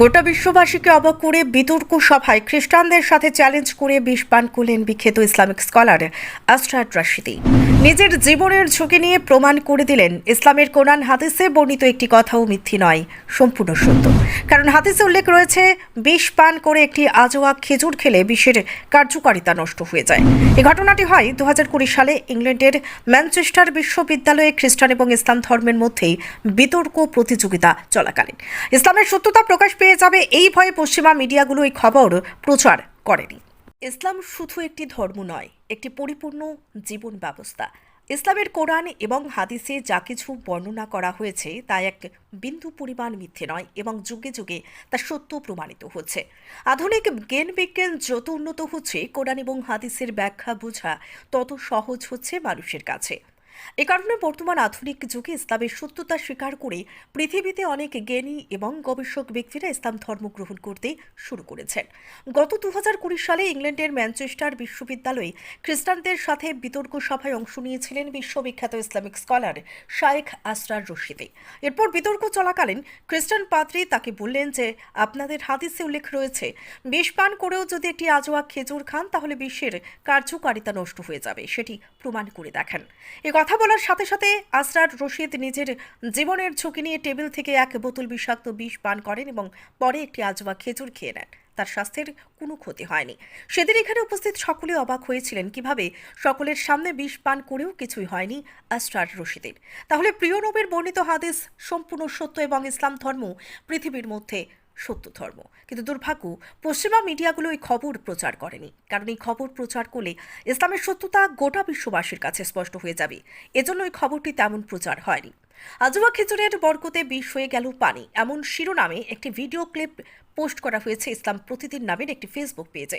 গোটা বিশ্ববাসীকে অবাক করে বিতর্ক সভায় খ্রিস্টানদের সাথে চ্যালেঞ্জ করে বিষ পান করলেন বিখ্যাত ইসলামিক স্কলার আস্ট্রাট রাশিদি। নিজের জীবনের ঝুঁকি নিয়ে প্রমাণ করে দিলেন ইসলামের কোরআন হাদিসে বর্ণিত একটি কথাও মিথ্যি নয়, সম্পূর্ণ সত্য। কারণ হাদিসে উল্লেখ রয়েছে, বিষ পান করে একটি আজোয়া খেজুর খেলে বিষের কার্যকারিতা নষ্ট হয়ে যায়। এই ঘটনাটি হয় দু হাজার কুড়ি সালে ইংল্যান্ডের ম্যানচেস্টার বিশ্ববিদ্যালয়ে খ্রিস্টান এবং ইসলাম ধর্মের মধ্যেই বিতর্ক প্রতিযোগিতা চলাকালীন। ইসলামের সত্যতা প্রকাশ পেয়ে যাবে এই ভয়ে পশ্চিমা মিডিয়াগুলো এই খবর প্রচার করেনি। ইসলাম শুধু একটি ধর্ম নয়, একটি পরিপূর্ণ জীবন ব্যবস্থা। ইসলামের কোরআন এবং হাদিসে যা কিছু বর্ণনা করা হয়েছে তা এক বিন্দু পরিমাণ মিথ্যে নয় এবং যুগে যুগে তা সত্য প্রমাণিত হচ্ছে। আধুনিক জ্ঞান বিজ্ঞান যত উন্নত হচ্ছে, কোরআন এবং হাদিসের ব্যাখ্যা বোঝা তত সহজ হচ্ছে মানুষের কাছে। এ কারণে বর্তমান আধুনিক যুগে ইসলামের সত্যতা স্বীকার করে পৃথিবীতে অনেক জ্ঞানী এবং গবেষক ব্যক্তিরা ইসলাম ধর্ম গ্রহণ করতে শুরু করেছেন। গত দু সালে ইংল্যান্ডের ম্যানচেস্টার বিশ্ববিদ্যালয়ে খ্রিস্টানদের সাথে বিতর্ক সভায় অংশ নিয়েছিলেন বিশ্ববিখ্যাত ইসলামিক স্কলার শায়েখ আসরার রশিদে। এরপর বিতর্ক চলাকালীন খ্রিস্টান পাত্রী তাকে বললেন যে, আপনাদের হাদিসে উল্লেখ রয়েছে, বিষ পান করেও যদি একটি আজোয়া খেজুর খান, তাহলে বিশ্বের কার্যকারিতা নষ্ট হয়ে যাবে। সেটি প্রমাণ করে দেখেন। এ বলার সাথে সাথে আসরার রশিদ নিজের জীবনের ঝুঁকি নিয়ে টেবিল থেকে এক বোতল বিষাক্ত বিষ পান করেন এবং পরে একটি আজমা খেজুর খেয়ে নেন। তার স্বাস্থ্যের কোনো ক্ষতি হয়নি। সেদিন এখানে উপস্থিত সকলে অবাক হয়েছিলেন কীভাবে সকলের সামনে বিষ পান করেও কিছুই হয়নি আসরার রশিদের। তাহলে প্রিয় নবীর বর্ণিত হাদিস, সম্পূর্ণ সত্য এবং ইসলাম ধর্ম পৃথিবীর মধ্যে সত্য ধর্ম। কিন্তু দুর্ভাগ্য, পশ্চিমা মিডিয়াগুলো এই খবর প্রচার করেনি। কারণ এই খবর প্রচার করলে ইসলামের সত্যতা গোটা বিশ্ববাসীর কাছে স্পষ্ট হয়ে যাবে। এজন্য এই খবরটি তেমন প্রচার হয়নি। আজুয়া খিচুড়ির বরকতে বিষ হয়ে গেল পানি। এমন শিরোনামে একটি ভিডিও ক্লিপ পোস্ট করা হয়েছে ইসলাম প্রতিদিন নামের একটি ফেসবুক পেজে।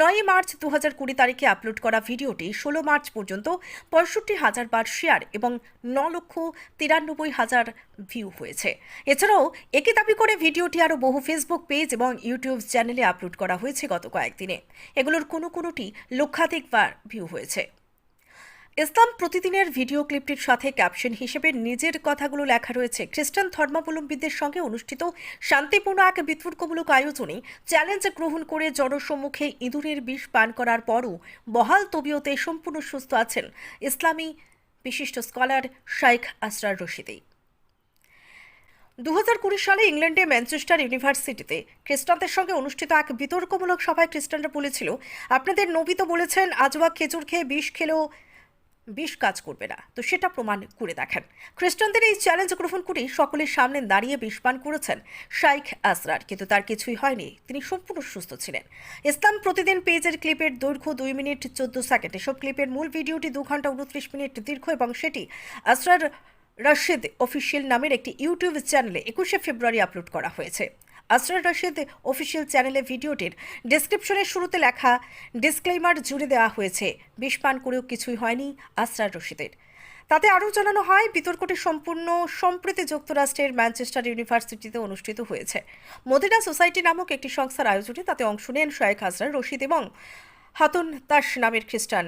নয় মার্চ দু হাজার কুড়ি তারিখে আপলোড করা ভিডিওটি ষোলো মার্চ পর্যন্ত পঁয়ষট্টি হাজার বার শেয়ার এবং ন লক্ষ তিরানব্বই হাজার ভিউ হয়েছে। এছাড়াও একই দাবি করে ভিডিওটি আরও বহু ফেসবুক পেজ এবং ইউটিউব চ্যানেলে আপলোড করা হয়েছে গত কয়েকদিনে। এগুলোর কোনো কোনোটি লক্ষাধিক বার ভিউ হয়েছে। ইসলাম প্রতিদিনের ভিডিও ক্লিপটির সাথে ক্যাপশন হিসেবে নিজের কথাগুলো লেখা রয়েছে। খ্রিস্টান ধর্মাবলম্বীদের সঙ্গে অনুষ্ঠিত শান্তিপূর্ণ এক বিতর্কমূলক আয়োজনে চ্যালেঞ্জ গ্রহণ করে জনসম্মুখে ইঁদুরের বিষ পান করার পরও বহাল তবিয়তে সম্পূর্ণ সুস্থ আছেন ইসলামী বিশিষ্ট স্কলার শাইখ আসরার রশিদি। দু সালে ইংল্যান্ডে ম্যানচেস্টার ইউনিভার্সিটিতে খ্রিস্টানদের সঙ্গে অনুষ্ঠিত এক বিতর্কমূলক সভায় খ্রিস্টানরা বলেছিল, আপনাদের নবী তো বলেছেন আজওয়া খেজুর খেয়ে বিষ খেলেও বিষ কাজ করবে না। তো সেটা প্রমাণ করে দেখেন। খ্রিস্টানদের এই চ্যালেঞ্জ গ্রহণ করেই সকলের সামনে দাঁড়িয়ে বিষ পান করেছেন শাইখ আসরার, কিন্তু তার কিছুই হয়নি। তিনি সম্পূর্ণ সুস্থ ছিলেন। ইসলাম প্রতিদিন পেজের ক্লিপের দৈর্ঘ্য দুই মিনিট চোদ্দ সেকেন্ড এসব ক্লিপের মূল ভিডিওটি দু ঘণ্টা উনত্রিশ মিনিট দীর্ঘ এবং সেটি আসরার রশিদ অফিসিয়াল নামের একটি ইউটিউব চ্যানেলে একুশে ফেব্রুয়ারি আপলোড করা হয়েছে। আসরার রশিদ অফিসিয়াল চ্যানেলে ভিডিওটির ডেসক্রিপশনের শুরুতে লেখা ডিসক্লেইমার জুড়ে দেওয়া হয়েছে। বিষ পান করেও কিছুই হয়নি আসরার রশিদের। তাতে আরও জানানো হয়, বিতর্কটি সম্পূর্ণ সম্প্রতি যুক্তরাষ্ট্রের ম্যানচেস্টার ইউনিভার্সিটিতে অনুষ্ঠিত হয়েছে। মদিনা সোসাইটি নামক একটি সংস্থার আয়োজনে তাতে অংশ নেন শায়েখ হাসরার রশিদ এবং হাতুন তাস নামের খ্রিস্টান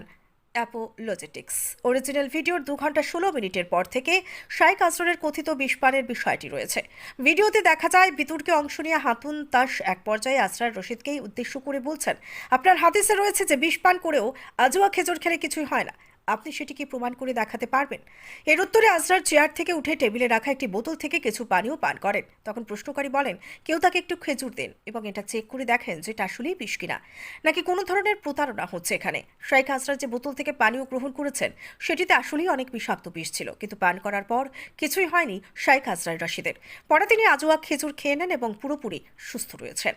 অ্যাপোলজেটিক্স। অরিজিনাল ভিডিওর দু ঘণ্টা ষোলো মিনিটের পর থেকে শাইক আসরের কথিত বিষপানের বিষয়টি রয়েছে। ভিডিওতে দেখা যায়, বিতর্কে অংশ নিয়ে হাতুন তাস এক পর্যায়ে আসরার রশিদকেই উদ্দেশ্য করে বলছেন, আপনার হাদিসে রয়েছে যে, বিষপান করেও আজুয়া খেজুর খেলে কিছুই হয় না। আপনি সেটিকে প্রমাণ করে দেখাতে পারবেন? এর উত্তরে আজরার চেয়ার থেকে উঠে টেবিলে রাখা একটি বোতল থেকে কিছু পানীয় পান করেন। তখন প্রশ্নকারী বলেন, কেউ তাকে একটু খেজুর দেন এবং এটা চেক করে দেখেন যে এটা আসলেই বিষ কিনা। নাকি কোনো ধরনের প্রতারণা হচ্ছে এখানে? শাইখ আজরার যে বোতল থেকে পানীয় গ্রহণ করেছেন, সেটিতে আসলেই অনেক বিষাক্ত বিষ ছিল। কিন্তু পান করার পর কিছুই হয়নি শাইখ আজরার রশিদের। পরে তিনি আজোয়া খেজুর খেয়ে নেন এবং পুরোপুরি সুস্থ রয়েছেন।